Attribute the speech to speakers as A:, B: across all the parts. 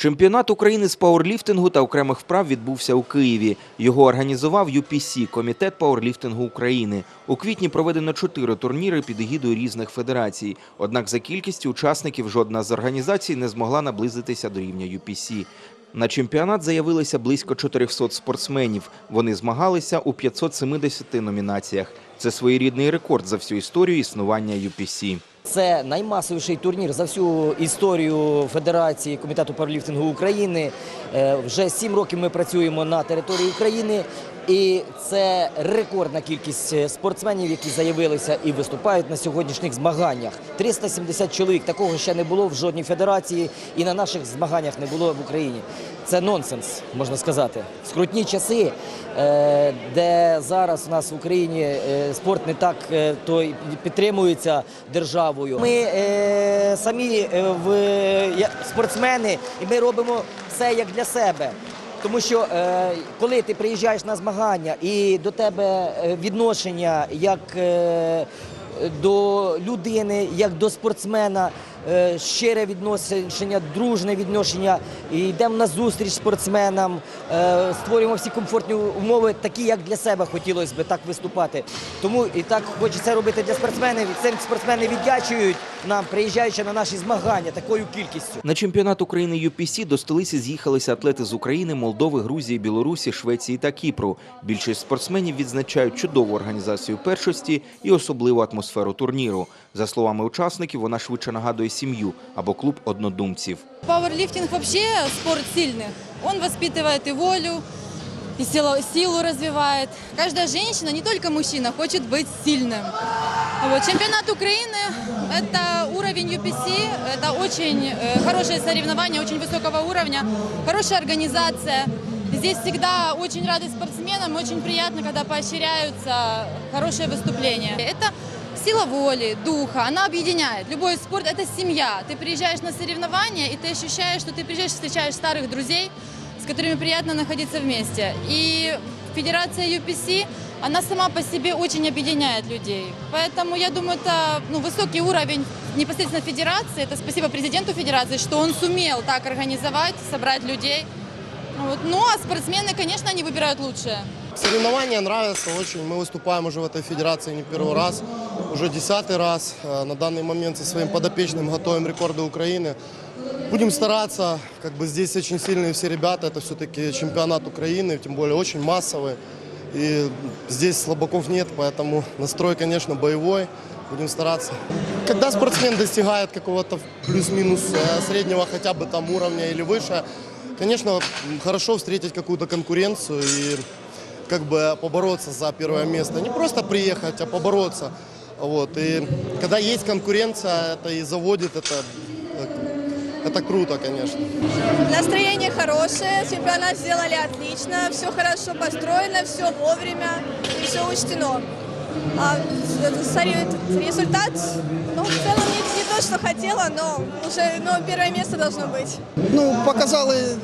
A: Чемпіонат України з пауерліфтингу та окремих вправ відбувся у Києві. Його організував UPC – Комітет пауерліфтингу України. У квітні проведено чотири турніри під егідою різних федерацій. Однак за кількістю учасників жодна з організацій не змогла наблизитися до рівня UPC. На чемпіонат заявилися близько 400 спортсменів. Вони змагалися у 570 номінаціях. Це своєрідний рекорд за всю історію існування UPC.
B: Це наймасовіший турнір за всю історію Федерації комітету пауерліфтингу України. Е, Вже сім років ми працюємо на території України, і це рекордна кількість е, спортсменів, які заявилися і виступають на сьогоднішніх змаганнях. 370 чоловік. Такого ще не було в жодній федерації, і на наших змаганнях не було в Україні. Це нонсенс, можна сказати. Скрутні часи, е, де зараз у нас в Україні спорт не так то підтримується державою. Ми е, самі е, в, е, спортсмени, і ми робимо все як для себе. Тому що е, коли ти приїжджаєш на змагання і до тебе е, відношення як е, до людини, як до спортсмена, щире відношення, дружне відношення, йдемо на зустріч спортсменам, е, створюємо всі комфортні умови, такі, як для себе хотілося б так виступати. Тому і так хочеться робити для спортсменів. Цим спортсмени віддячують нам, приїжджаючи на наші змагання такою кількістю.
A: На чемпіонат України UPC до столиці з'їхалися атлети з України, Молдови, Грузії, Білорусі, Швеції та Кіпру. Більшість спортсменів відзначають чудову організацію першості і особливу атмосферу турніру. За словами учасників, вона швидше нагадує сім'ю або клуб однодумців.
C: Пауэрлифтинг вообще спорт сильных. Он воспитывает и волю, и силу, развивает. Каждая женщина, не только мужчина, хочет быть сильным. Вот. Чемпионат Украины – это уровень UPC, это очень э, хорошее соревнование, очень высокого уровня, хорошая организация. Здесь всегда очень рады спортсменам, очень приятно, когда поощряются хорошие выступления. Это Сила воли, духа, она объединяет. Любой спорт – это семья. Ты приезжаешь на соревнования, и ты ощущаешь, что ты приезжаешь, встречаешь старых друзей, с которыми приятно находиться вместе. И Федерация UPC, она сама по себе очень объединяет людей. Поэтому я думаю, это ну, высокий уровень непосредственно Федерации. Это спасибо президенту Федерации, что он сумел так организовать, собрать людей. Вот. Ну а спортсмены, конечно, они выбирают лучшее.
D: Соревнования нравятся очень. Мы выступаем уже в этой федерации не первый раз, уже десятый раз. Э, На данный момент со своим подопечным готовим рекорды Украины. Будем стараться, как бы здесь очень сильные все ребята, это все-таки чемпионат Украины, тем более очень массовый. И здесь слабаков нет, поэтому настрой, конечно, боевой. Будем стараться. Когда спортсмен достигает какого-то плюс-минус э, среднего хотя бы там уровня или выше, конечно, м, хорошо встретить какую-то конкуренцию и как бы побороться за первое место. Не просто приехать, а побороться. Вот. И когда есть конкуренция, это и заводит, это, это круто, конечно.
E: Настроение хорошее, чемпионат сделали отлично, все хорошо построено, все вовремя и все учтено. А сори- результат, ну, в целом не, не то, что хотела, но уже но первое место должно быть.
F: Ну, показали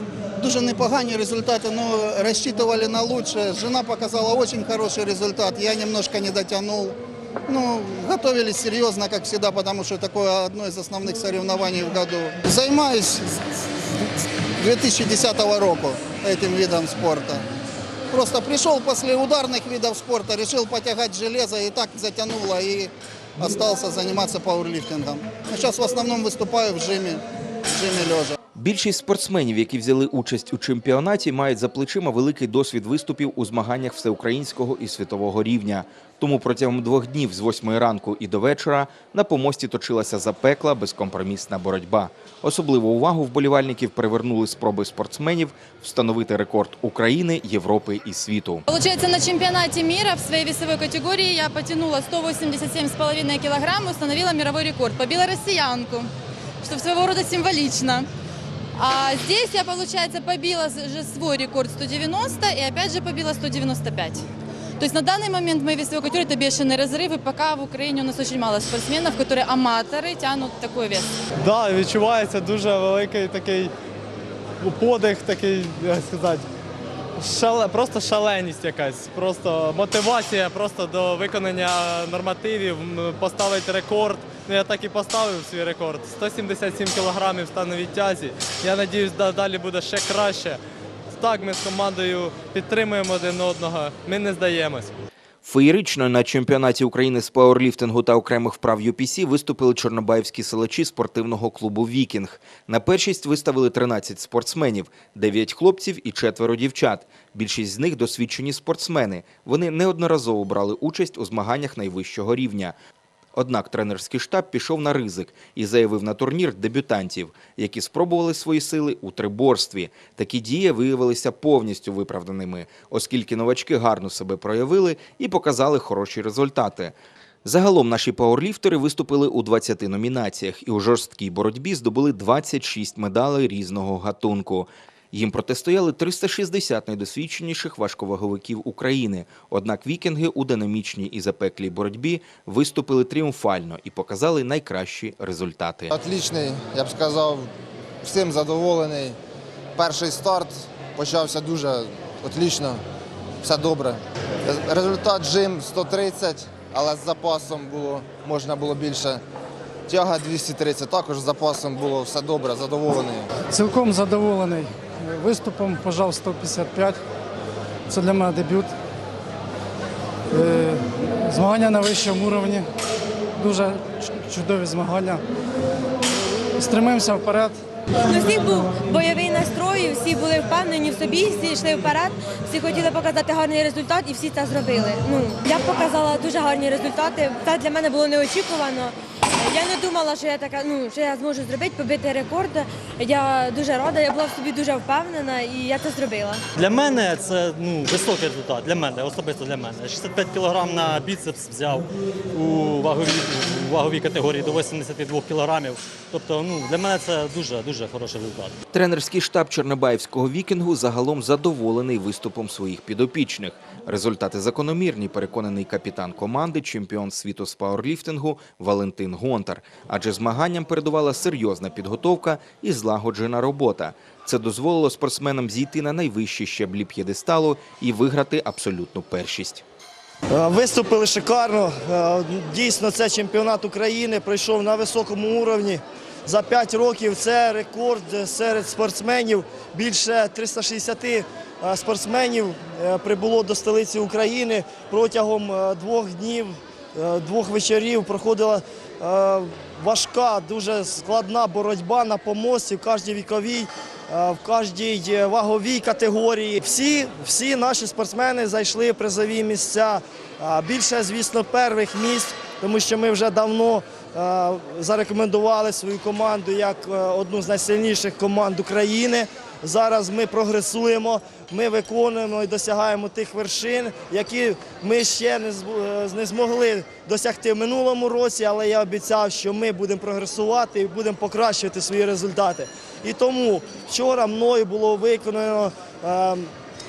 F: дуже непогані результати, но рассчитывали на лучшее. Жена показала очень хороший результат, я немножко не дотянул. Ну, готовились серьезно, как всегда, потому что такое одно из основных соревнований в году. Займаюсь с 2010 року этим видом спорта. Просто пришел после ударных видов спорта, решил потягать железо и так затянуло, и остался заниматься пауэрлифтингом. Сейчас в основном выступаю в жиме, в жиме лежа.
A: Більшість спортсменів, які взяли участь у чемпіонаті, мають за плечима великий досвід виступів у змаганнях всеукраїнського і світового рівня. Тому протягом двох днів з 8 ранку і до вечора на помості точилася запекла безкомпромісна боротьба. Особливу увагу вболівальників привернули спроби спортсменів встановити рекорд України, Європи і світу.
C: Получается, на чемпионате мира в своей весовой категории я потянула 187,5 килограмм и установила мировой рекорд. Побила россиянку, что своего рода символично. А здесь я, получается, побила же свой рекорд 190 и опять же побила 195. То есть на данный момент в моей весовой категории это бешеный разрыв, и пока в Украине у нас очень мало спортсменов, которые аматоры тянут такой вес.
G: Да, відчувається дуже великий такий подих, такий, як сказати, шале, просто шаленість якась, просто мотивація просто до виконання нормативів, м, поставити рекорд. Ну я так і поставив свій рекорд. 177 кілограмів стану відтязі. Я да- далі буде ще краще. Так, ми з командою підтримуємо один одного. Ми не здаємось.
A: Феєрично на чемпіонаті України з пауерліфтингу та окремих вправ UPC виступили чорнобаївські селачі спортивного клубу Вікінг. На першість виставили 13 спортсменів, 9 хлопців і четверо дівчат. Більшість з них досвідчені спортсмени. Вони неодноразово брали участь у змаганнях найвищого рівня. Однак тренерський штаб пішов на ризик і заявив на турнір дебютантів, які спробували свої сили у триборстві. Такі дії виявилися повністю виправданими, оскільки новачки гарно себе проявили і показали хороші результати. Загалом наші пауерліфтери виступили у 20 номінаціях і у жорсткій боротьбі здобули 26 медалей різного гатунку. Їм протистояли 360 найдосвідченіших важковаговиків України. Однак вікінги у динамічній і запеклій боротьбі виступили тріумфально і показали найкращі результати.
H: Отличний, я б сказав, всім задоволений. Перший старт почався дуже отлично, все добре. Результат жим 130, але з запасом було, можна було більше. Тяга 230, також з запасом було все добре, задоволений.
I: Цілком задоволений виступом, пожав 155. Це для мене дебют. Е, Змагання на вищому рівні. Дуже чудові змагання. Стремимося вперед.
J: У всіх був бойовий настрой, всі були впевнені в собі, всі йшли вперед, всі хотіли показати гарний результат і всі це зробили. Ну, я показала дуже гарні результати. Це для мене було неочікувано. Я не думала, що я така, ну що я зможу зробити, побити рекорд. Я дуже рада, я була в собі дуже впевнена і я це зробила.
K: Для мене це ну, високий результат. Для мене, особисто для мене. 65 кг на біцепс взяв у ваговій, у ваговій категорії до 82 кг. Тобто, ну, для мене це дуже дуже хороший результат.
A: Тренерський штаб Чорнобаївського вікінгу загалом задоволений виступом своїх підопічних. Результати закономірні, переконаний капітан команди, чемпіон світу з пауерліфтингу Валентин Гонтар. Адже змаганням передувала серйозна підготовка і злагоджена робота. Це дозволило спортсменам зійти на найвищі щеблі п'єдесталу і виграти абсолютну першість.
L: Е, Виступили шикарно. Е, Дійсно, це чемпіонат України пройшов на високому уровні. За 5 років це рекорд серед спортсменів. Більше 360 е, спортсменів прибуло до столиці України протягом двох днів, двох вечорів проходила важка, дуже складна боротьба на помості в кожній віковій, е, в кожній е, ваговій категорії. Всі, всі наші спортсмени зайшли в призові місця. Більше, звісно, перших місць, тому що ми вже давно е, зарекомендували свою команду як е, одну з найсильніших команд України. Зараз ми прогресуємо, ми виконуємо і досягаємо тих вершин, які ми ще е, не змогли досягти в минулому році, але я обіцяв, що ми будемо прогресувати і будемо покращувати свої результати. І тому вчора мною було виконано е,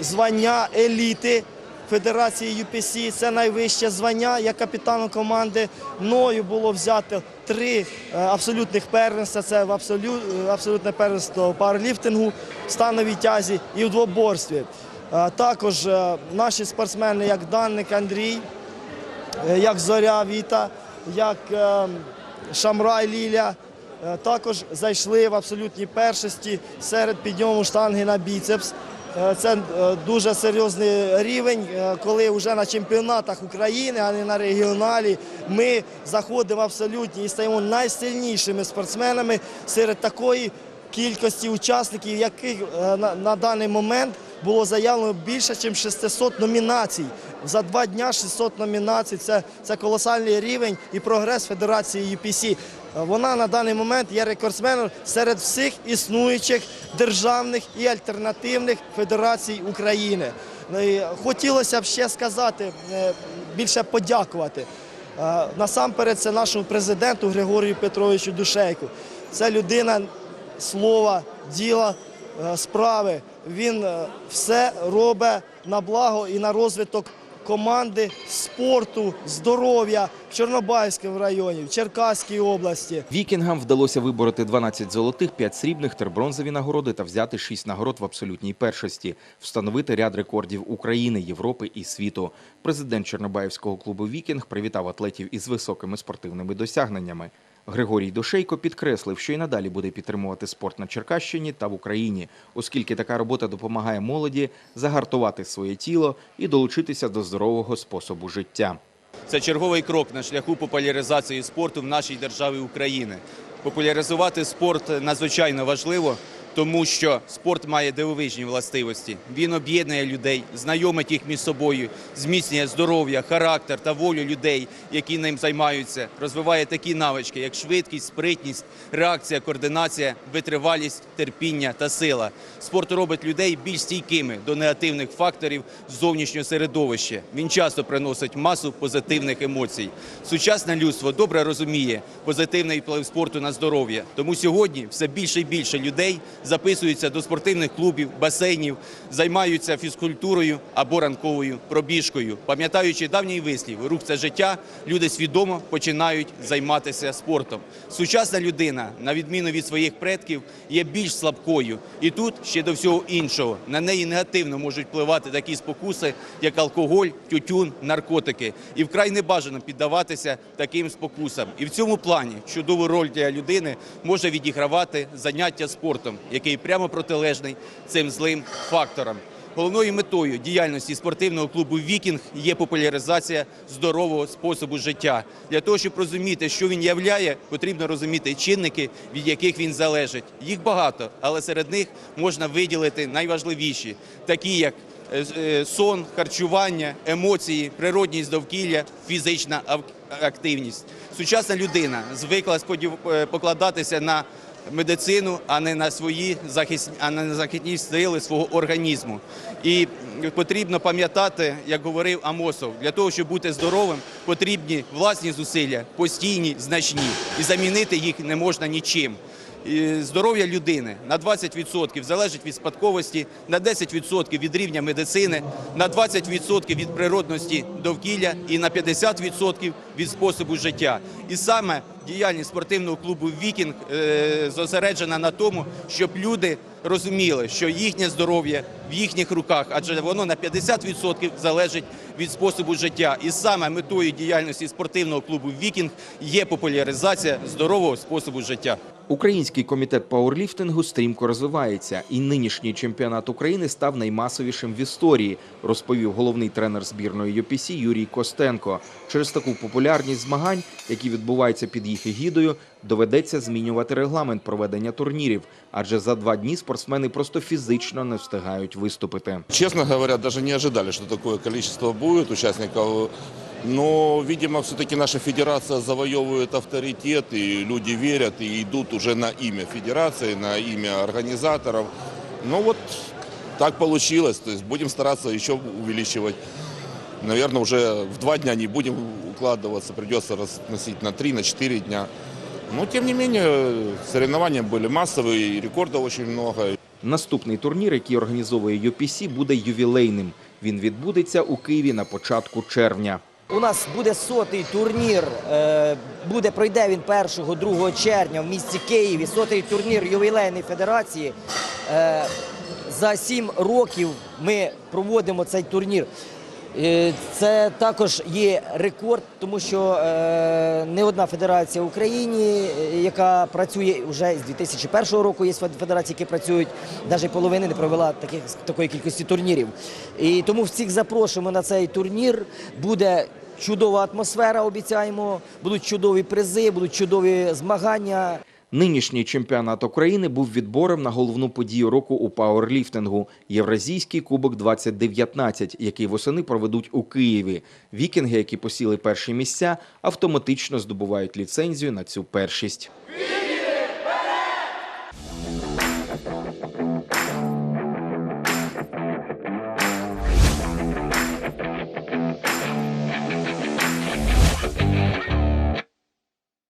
L: звання еліти. Федерації UPC. Це найвище звання як капітану команди. Мною було взято три е, абсолютних первенства. Це в абсолю, е, абсолютне первенство в пауерліфтингу, становій тязі і в двоборстві. Е, Також наші спортсмени, як Данник Андрій, як Зоря Віта, як Шамрай Ліля. Також зайшли в абсолютній першості серед підйому штанги на біцепс. Е, Це е, дуже серйозний рівень, е, коли вже на чемпіонатах України, а не на регіоналі, ми заходимо в абсолютні і стаємо найсильнішими спортсменами серед такої кількості учасників, яких на, на даний момент було заявлено більше, ніж 600 номінацій. За два дня 600 номінацій це, це колосальний рівень і прогрес Федерації UPC. Е, Вона на даний момент є рекордсменом серед всіх існуючих державних і альтернативних федерацій України. Ну, Хотілося б ще сказати, е, більше подякувати. Е, Насамперед, це нашому президенту Григорію Петровичу Душейку. Це людина слова, діла, справи. Він все робить на благо і на розвиток команди, спорту, здоров'я в Чорнобайському районі, в Черкаській області.
A: Вікінгам вдалося вибороти 12 золотих, 5 срібних, 3 бронзові нагороди та взяти 6 нагород в абсолютній першості, встановити ряд рекордів України, Європи і світу. Президент Чорнобаївського клубу Вікінг привітав атлетів із високими спортивними досягненнями. Григорій Душейко підкреслив, що й надалі буде підтримувати спорт на Черкащині та в Україні, оскільки така робота допомагає молоді загартувати своє тіло і долучитися до здорового способу життя.
M: Це черговий крок на шляху популяризації спорту в нашій державі України. Популяризувати спорт надзвичайно важливо, тому що спорт має дивовижні властивості. Він об'єднує людей, знайомить їх між собою, зміцнює здоров'я, характер та волю людей, які ним займаються, розвиває такі навички, як швидкість, спритність, реакція, координація, витривалість, терпіння та сила. Спорт робить людей більш стійкими до негативних факторів зовнішнього середовища. Він часто приносить масу позитивних емоцій. Сучасне людство добре розуміє позитивний вплив спорту на здоров'я. Тому сьогодні все більше і більше людей записуються до спортивних клубів, басейнів, займаються фізкультурою або ранковою пробіжкою. Пам'ятаючи давній вислів, рух це життя, люди свідомо починають займатися спортом. Сучасна людина, на відміну від своїх предків, є більш слабкою. І тут ще до всього іншого на неї негативно можуть впливати такі спокуси, як алкоголь, тютюн, наркотики. І вкрай не бажано піддаватися таким спокусам. І в цьому плані чудову роль для людини може відігравати заняття спортом, який прямо протилежний цим злим факторам. Головною метою діяльності спортивного клубу Вікінг є популяризація здорового способу життя. Для того, щоб розуміти, що він являє, потрібно розуміти чинники, від яких він залежить. Їх багато, але серед них можна виділити найважливіші, такі як е, е, сон, харчування, емоції, природність довкілля, фізична активність. Сучасна людина звикла е, покладатися на медицину, а не на свої захисні, а не на захисні сили свого організму. І потрібно пам'ятати, як говорив Амосов, для того, щоб бути здоровим, потрібні власні зусилля, постійні, значні, і замінити їх не можна нічим. Здоров'я людини на 20% залежить від спадковості, на 10% від рівня медицини, на 20% від природності довкілля і на 50% від способу життя. І саме діяльність спортивного клубу Вікінг е, зосереджена на тому, щоб люди розуміли, що їхнє здоров'я в їхніх руках, адже воно на 50% залежить від способу життя. І саме метою діяльності спортивного клубу Вікінг є популяризація здорового способу життя.
A: Український комітет пауерліфтингу стрімко розвивається, і нинішній чемпіонат України став наймасовішим в історії, розповів головний тренер збірної UPC Юрій Костенко. Через таку популярність змагань, які відбуваються під їх егідою, доведеться змінювати регламент проведення турнірів, адже за два дні спортсмени просто фізично не встигають виступити.
N: Честно говоря, даже не ожидали, что такое количество будет участников. Но, видимо, все-таки наша федерация завоевывает авторитет, и люди верят и идут уже на имя федерации, на имя организаторов. Ну вот так получилось. То есть будем стараться еще увеличивать. Наверное, уже в два дня не будем укладываться, придется разносить на три, на четыре дня. Но, тем не менее, соревнования были массовые, и рекордов очень много.
A: Наступний турнір, який організовує UPC, буде ювілейним. Він відбудеться у Києві на початку червня.
B: У нас буде сотий турнір. е, Буде пройде він 1-2 червня в місті Києві. Сотий турнір ювілейної федерації. Е, За сім років ми проводимо цей турнір. Е, Це також є рекорд, тому що не одна федерація в Україні, яка працює вже з 2001 року, є федерації, які працюють, навіть половини не провела таких, такої кількості турнірів. І тому всіх запрошуємо на цей турнір. Буде чудова атмосфера, обіцяємо, будуть чудові призи, будуть чудові змагання.
A: Нинішній чемпіонат України був відбором на головну подію року у пауерліфтингу – Євразійський кубок 2019, який восени проведуть у Києві. Вікінги, які посіли перші місця, автоматично здобувають ліцензію на цю першість.